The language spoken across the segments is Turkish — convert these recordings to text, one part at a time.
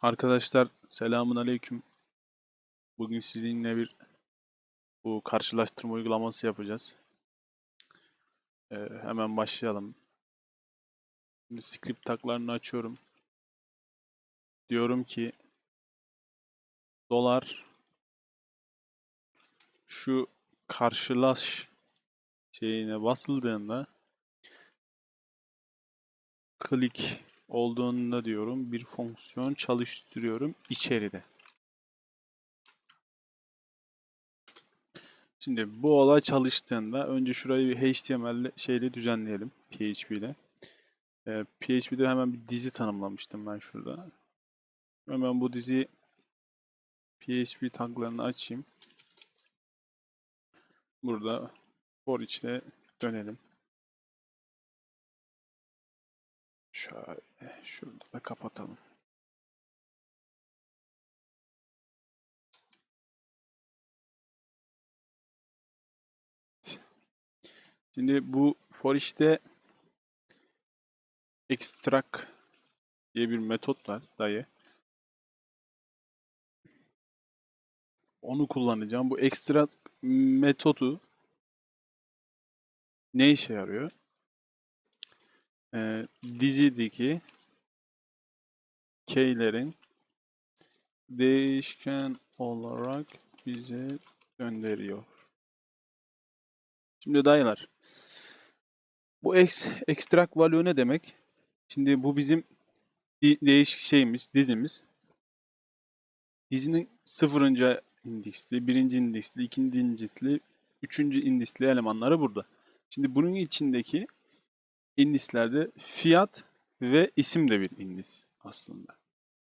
Arkadaşlar selamun aleyküm. Bugün sizinle bir bu karşılaştırma uygulaması yapacağız. Ee, hemen başlayalım. Şimdi script taglarını açıyorum. Diyorum ki dolar şu karşılaş şeyine basıldığında click olduğunda diyorum bir fonksiyon çalıştırıyorum içeride. Şimdi bu olay çalıştığında önce şurayı bir HTML şeyle düzenleyelim. PHP ile. Ee, PHP'de hemen bir dizi tanımlamıştım ben şurada. Hemen bu dizi PHP taglarını açayım. Burada for içine dönelim. Şöyle şurada da kapatalım. Şimdi bu for işte extract diye bir metot var dayı. Onu kullanacağım. Bu extract metodu ne işe yarıyor? Ee, dizideki keylerin değişken olarak bize gönderiyor. Şimdi dayılar. Bu ex, extract value ne demek? Şimdi bu bizim değişik şeyimiz, dizimiz. Dizinin sıfırıncı indeksli, birinci indeksli, ikinci indeksli, üçüncü indeksli elemanları burada. Şimdi bunun içindeki indislerde fiyat ve isim de bir indis aslında.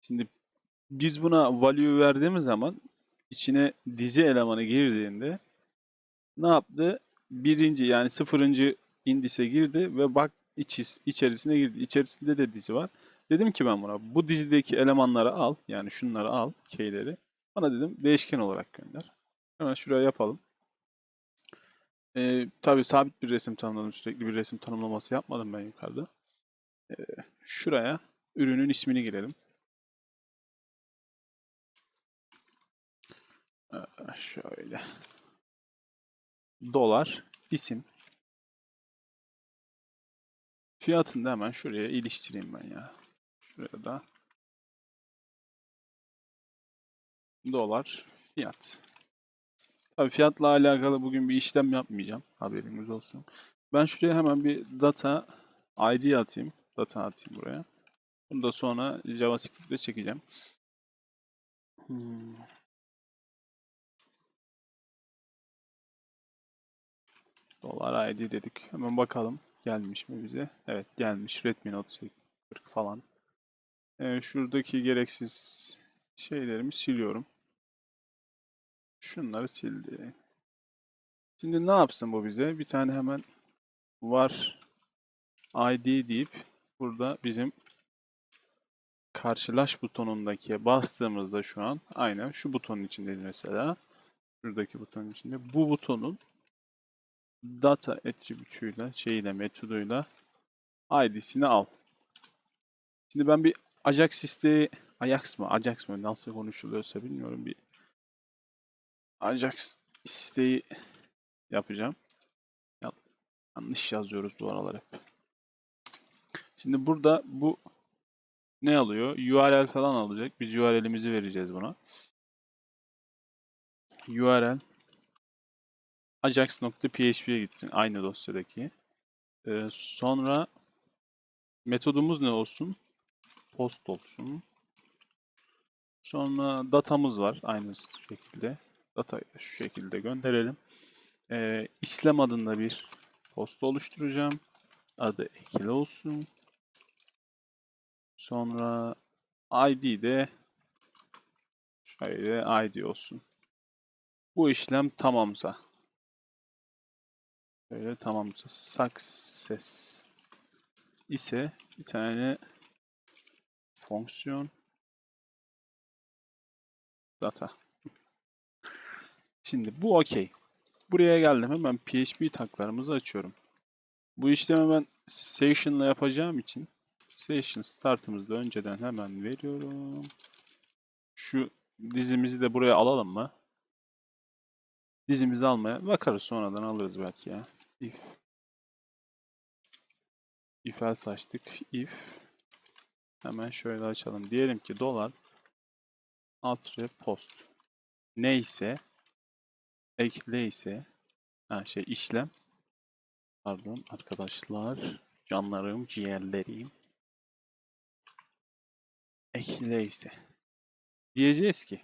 Şimdi biz buna value verdiğimiz zaman içine dizi elemanı girdiğinde ne yaptı? Birinci yani sıfırıncı indise girdi ve bak içis, içerisine girdi. İçerisinde de dizi var. Dedim ki ben buna bu dizideki elemanları al. Yani şunları al. Keyleri. Bana dedim değişken olarak gönder. Hemen şuraya yapalım. Ee, tabii sabit bir resim tanımladım. Sürekli bir resim tanımlaması yapmadım ben yukarıda. Ee, şuraya ürünün ismini girelim. Ee, şöyle. Dolar, isim. Fiyatını da hemen şuraya iliştireyim ben ya. Şuraya da dolar fiyat. Tabii fiyatla alakalı bugün bir işlem yapmayacağım. Haberiniz olsun. Ben şuraya hemen bir data ID atayım. Data atayım buraya. Bunu da sonra JavaScript'te çekeceğim. Hmm. Dolar ID dedik. Hemen bakalım gelmiş mi bize. Evet gelmiş. Redmi Note 40 falan. Ee, şuradaki gereksiz şeylerimi siliyorum. Şunları sildi. Şimdi ne yapsın bu bize? Bir tane hemen var ID deyip burada bizim karşılaş butonundaki bastığımızda şu an aynen şu butonun içindeyiz mesela. Şuradaki butonun içinde. Bu butonun data attribute'uyla şeyle metoduyla ID'sini al. Şimdi ben bir Ajax isteği Ajax mı Ajax mı nasıl konuşuluyorsa bilmiyorum bir Ajax isteği yapacağım. Ya- Yanlış yazıyoruz bu aralar hep. Şimdi burada bu ne alıyor? URL falan alacak. Biz URL'imizi vereceğiz buna. URL ajax.php'ye gitsin aynı dosyadaki. Ee, sonra metodumuz ne olsun? Post olsun. Sonra datamız var aynı şekilde. Datayı da şu şekilde gönderelim. Ee, İslam adında bir posta oluşturacağım. Adı ekli olsun. Sonra ID de şöyle ID olsun. Bu işlem tamamsa Böyle tamamsa success ise bir tane fonksiyon data. Şimdi bu okey. Buraya geldim hemen PHP taklarımızı açıyorum. Bu işlemi ben session ile yapacağım için session startımızda önceden hemen veriyorum. Şu dizimizi de buraya alalım mı? Dizimizi almaya bakarız sonradan alırız belki ya. If if else açtık. If hemen şöyle açalım. Diyelim ki dolar alt post neyse ekleyse ha şey işlem pardon arkadaşlar canlarım ciğerlerim ekleyse diyeceğiz ki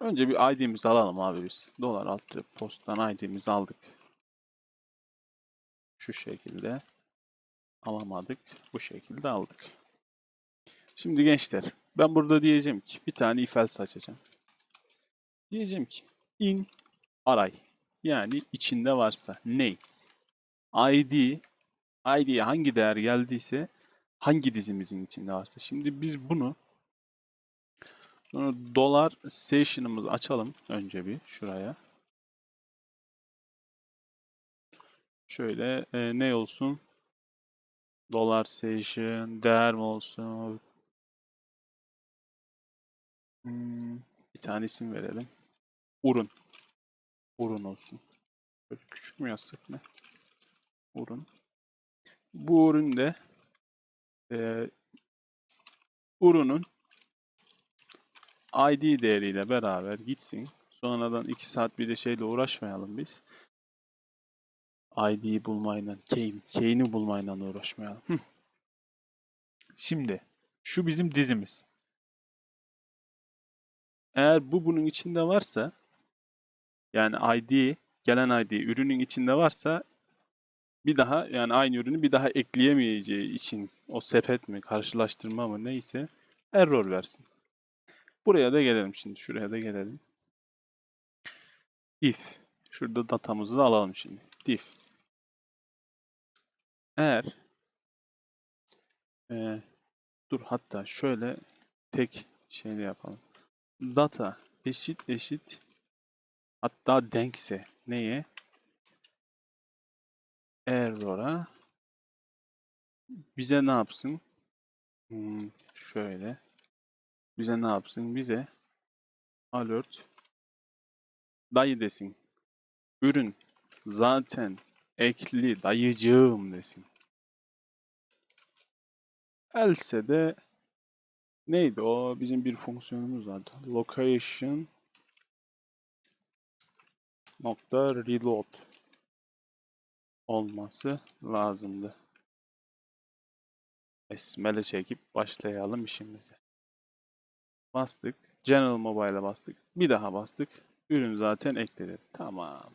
önce bir ID'mizi alalım abi biz. Dolar alt posttan ID'mizi aldık. Şu şekilde alamadık. Bu şekilde aldık. Şimdi gençler ben burada diyeceğim ki bir tane if else açacağım. Diyeceğim ki in aray. Yani içinde varsa ney? ID ID'ye hangi değer geldiyse hangi dizimizin içinde varsa. Şimdi biz bunu sonra dolar station'ımızı açalım önce bir şuraya. Şöyle e, ne olsun? Dolar station değer mi olsun? Hmm, bir tane isim verelim. Urun. Urun olsun. Böyle küçük mü yazsak ne? Urun. Bu ürün de e, Urun'un ID değeriyle beraber gitsin. Sonradan 2 saat bir de şeyle uğraşmayalım biz. ID'yi bulmayla, key, key'ini bulmayla uğraşmayalım. Hı. Şimdi şu bizim dizimiz. Eğer bu bunun içinde varsa yani ID, gelen ID ürünün içinde varsa bir daha yani aynı ürünü bir daha ekleyemeyeceği için o sepet mi karşılaştırma mı neyse error versin. Buraya da gelelim şimdi. Şuraya da gelelim. If. Şurada datamızı da alalım şimdi. If. Eğer e, dur hatta şöyle tek şeyle yapalım. Data eşit eşit hatta denkse neye? Error'a bize ne yapsın? Hmm, şöyle. Bize ne yapsın? Bize alert dayı desin. Ürün zaten ekli dayıcığım desin. Else de neydi o? Bizim bir fonksiyonumuz vardı. Location nokta reload olması lazımdı. Esmele çekip başlayalım işimize. Bastık. General Mobile'a bastık. Bir daha bastık. Ürün zaten ekledi. Tamam.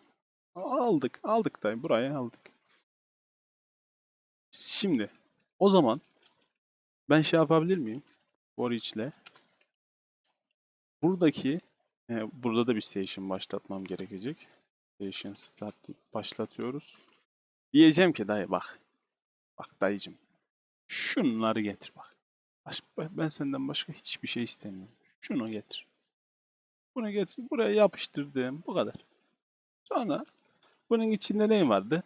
Aldık. Aldık da buraya aldık. Şimdi o zaman ben şey yapabilir miyim? For ile buradaki burada da bir station başlatmam gerekecek. Station start başlatıyoruz. Diyeceğim ki dayı bak. Bak dayıcım. Şunları getir bak. Ben senden başka hiçbir şey istemiyorum. Şunu getir. Bunu getir. Buraya yapıştırdım. Bu kadar. Sonra bunun içinde ne vardı?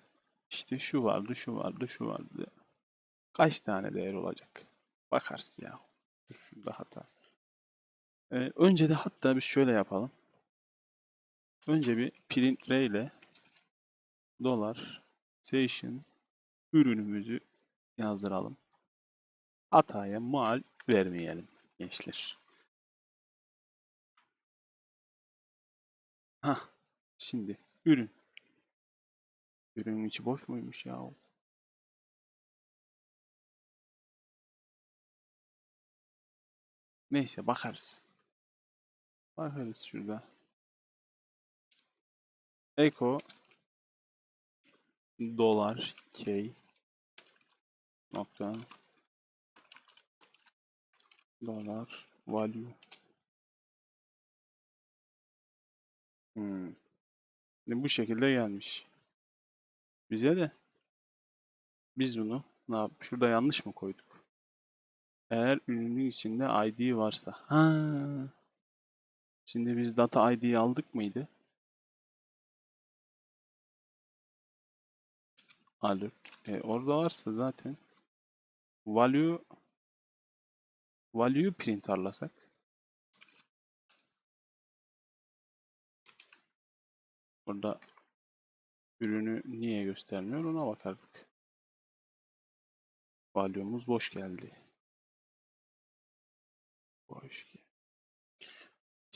İşte şu vardı, şu vardı, şu vardı. Kaç tane değer olacak? Bakarsın ya. Şurada hata. Ee, önce de hatta biz şöyle yapalım. Önce bir print ray ile dolar station ürünümüzü yazdıralım. Hataya mal vermeyelim gençler. Ha, şimdi ürün. Ürünün içi boş muymuş ya? Neyse bakarız. Bakarız şurada. Eko dolar k nokta dolar value hmm. Bu şekilde gelmiş. Bize de biz bunu ne yap şurada yanlış mı koyduk? Eğer ürünün içinde ID varsa. Ha. Şimdi biz data ID'yi aldık mıydı? Alert. E, orada varsa zaten value value print arlasak. Burada ürünü niye göstermiyor ona bakardık. Value'muz boş geldi. Boş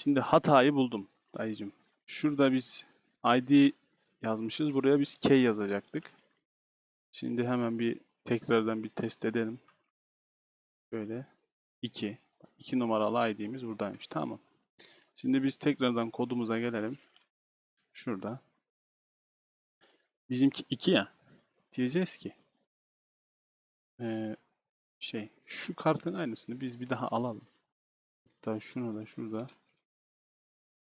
Şimdi hatayı buldum dayıcım. Şurada biz ID yazmışız. Buraya biz key yazacaktık. Şimdi hemen bir tekrardan bir test edelim. Böyle 2. 2 numaralı ID'miz buradaymış. Tamam. Şimdi biz tekrardan kodumuza gelelim. Şurada. Bizimki 2 ya. Diyeceğiz ki ee, şey şu kartın aynısını biz bir daha alalım. Hatta şunu da şurada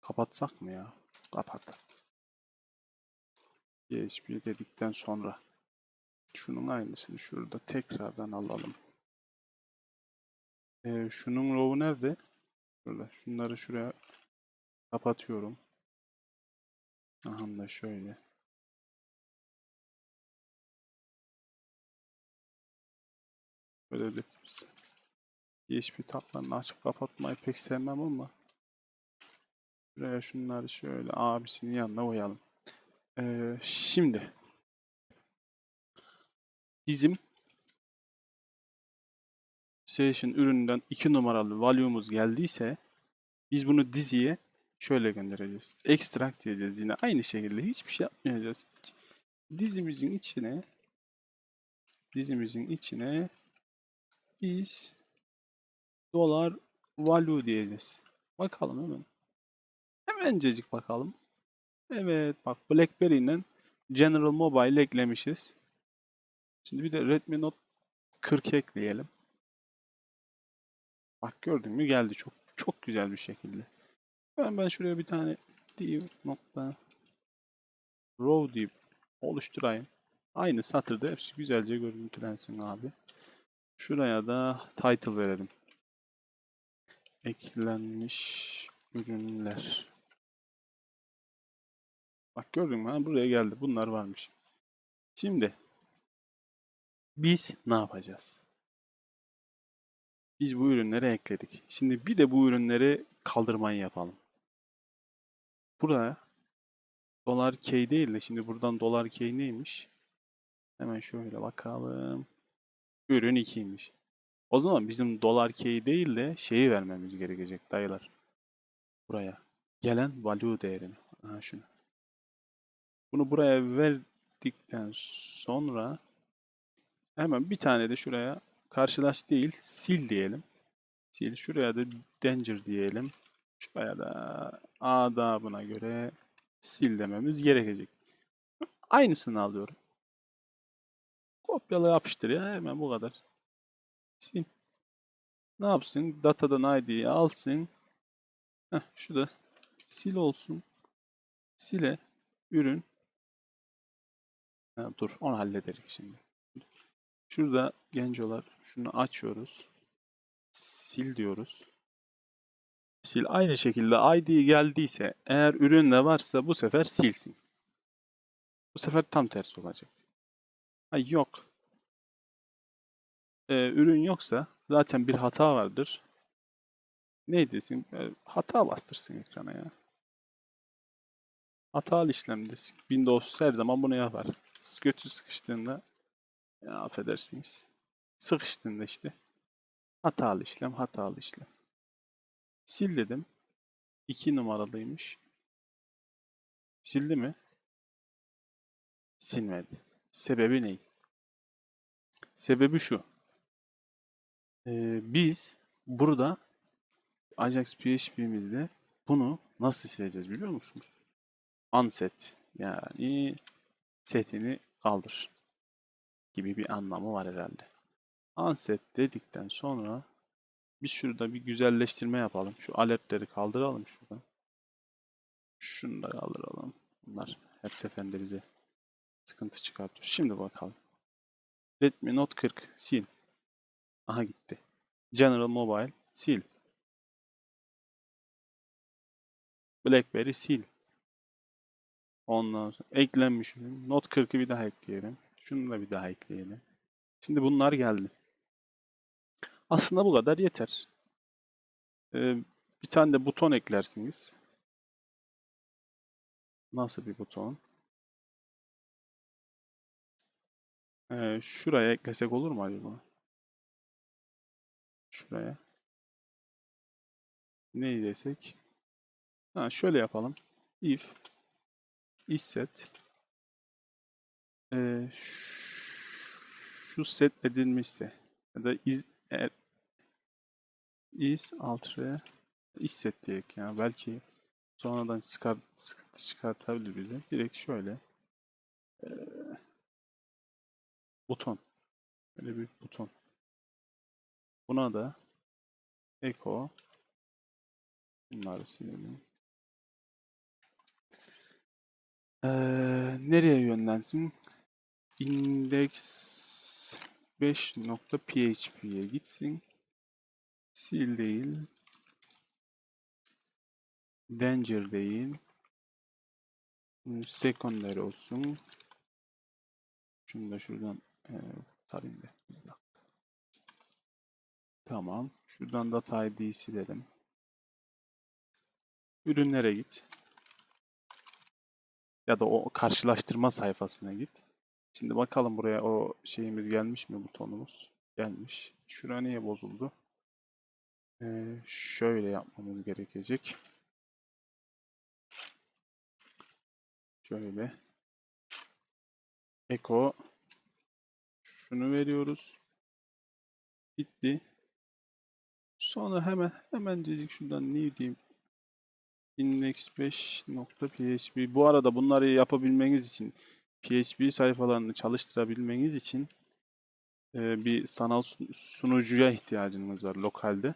kapatsak mı ya? Kapat. PHP dedikten sonra şunun aynısını şurada tekrardan alalım. Ee, şunun row'u nerede? Şurada. Şunları şuraya kapatıyorum. Aha da şöyle. Böyle de PHP tablarını açıp kapatmayı pek sevmem ama Şuraya şunları şöyle abisinin yanına koyalım. Ee, şimdi bizim Session ürününden 2 numaralı value'umuz geldiyse biz bunu diziye şöyle göndereceğiz. Extract diyeceğiz yine aynı şekilde hiçbir şey yapmayacağız. Dizimizin içine dizimizin içine biz dolar value diyeceğiz. Bakalım hemen. Hemencecik bakalım. Evet bak BlackBerry'nin General Mobile eklemişiz. Şimdi bir de Redmi Note 40 ekleyelim. Bak gördün mü geldi çok çok güzel bir şekilde. Ben ben şuraya bir tane div nokta row deyip oluşturayım. Aynı satırda hepsi güzelce görüntülensin abi. Şuraya da title verelim. Eklenmiş ürünler. Bak gördün mü? Buraya geldi. Bunlar varmış. Şimdi biz ne yapacağız? Biz bu ürünleri ekledik. Şimdi bir de bu ürünleri kaldırmayı yapalım. Buraya dolar key değil de şimdi buradan dolar key neymiş? Hemen şöyle bakalım. Ürün 2'ymiş. O zaman bizim dolar key değil de şeyi vermemiz gerekecek dayılar. Buraya. Gelen value değerini. Aha şunu. Bunu buraya verdikten sonra hemen bir tane de şuraya karşılaş değil sil diyelim. Sil. Şuraya da danger diyelim. Şuraya da adabına göre sil dememiz gerekecek. Aynısını alıyorum. Kopyala yapıştır ya hemen bu kadar. Sil. Ne yapsın? Datadan ID'yi alsın. Heh, şu da sil olsun. Sile ürün. Dur onu hallederik şimdi. Şurada gencolar şunu açıyoruz. Sil diyoruz. Sil aynı şekilde ID geldiyse eğer ürün de varsa bu sefer silsin. Bu sefer tam tersi olacak. Ha, yok. Ee, ürün yoksa zaten bir hata vardır. Ne desin? Ee, hata bastırsın ekrana ya. Hatalı işlemdesin. Windows her zaman bunu yapar. Götü sıkıştığında ya affedersiniz. Sıkıştığında işte hatalı işlem, hatalı işlem. Sil dedim. 2 numaralıymış. Sildi mi? Silmedi. Sebebi ne? Sebebi şu. Ee, biz burada Ajax PHP'mizde bunu nasıl sileceğiz biliyor musunuz? Unset yani setini kaldır gibi bir anlamı var herhalde. Unset dedikten sonra biz şurada bir güzelleştirme yapalım. Şu alertleri kaldıralım şuradan. Şunu da kaldıralım. Bunlar her seferinde bize sıkıntı çıkartıyor. Şimdi bakalım. Redmi Note 40 sil. Aha gitti. General Mobile sil. BlackBerry sil. Ondan sonra eklenmiş. Note 40'ı bir daha ekleyelim. Şunu da bir daha ekleyelim. Şimdi bunlar geldi. Aslında bu kadar yeter. Ee, bir tane de buton eklersiniz. Nasıl bir buton? Ee, şuraya eklesek olur mu acaba? Şuraya. Ne desek? Ha, şöyle yapalım. If isset ee, şu set edilmişse ya da is eğer is alt r isset diyelim ya belki sonradan çıkar, sıkıntı çıkartabilir bize. Direkt şöyle ee, buton. Böyle bir buton. Buna da echo bunları silelim. Ee, nereye yönlensin? Index 5.php'ye gitsin. Sil değil. Danger değil. Secondary olsun. Şunu da şuradan e, tarayayım da. Tamam. Şuradan data ID'yi silelim. Ürünlere git. Ya da o karşılaştırma sayfasına git. Şimdi bakalım buraya o şeyimiz gelmiş mi butonumuz? Gelmiş. Şura niye bozuldu? Ee, şöyle yapmamız gerekecek. Şöyle. Eko. Şunu veriyoruz. Bitti. Sonra hemen hemencecik şuradan ne diyeyim? index5.php. Bu arada bunları yapabilmeniz için PHP sayfalarını çalıştırabilmeniz için e, bir sanal sun- sunucuya ihtiyacınız var lokalde.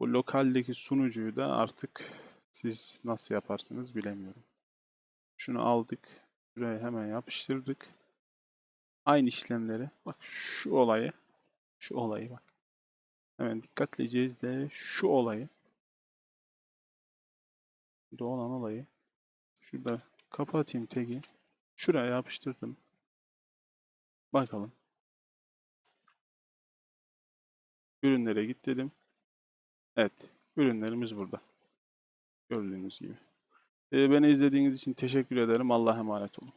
Bu lokaldeki sunucuyu da artık siz nasıl yaparsınız bilemiyorum. Şunu aldık. Buraya hemen yapıştırdık. Aynı işlemleri. Bak şu olayı. Şu olayı bak. Hemen dikkatlice izle. Şu olayı. Olan olayı. Şurada kapatayım tagi. Şuraya yapıştırdım. Bakalım. Ürünlere git dedim. Evet. Ürünlerimiz burada. Gördüğünüz gibi. Ee, beni izlediğiniz için teşekkür ederim. Allah'a emanet olun.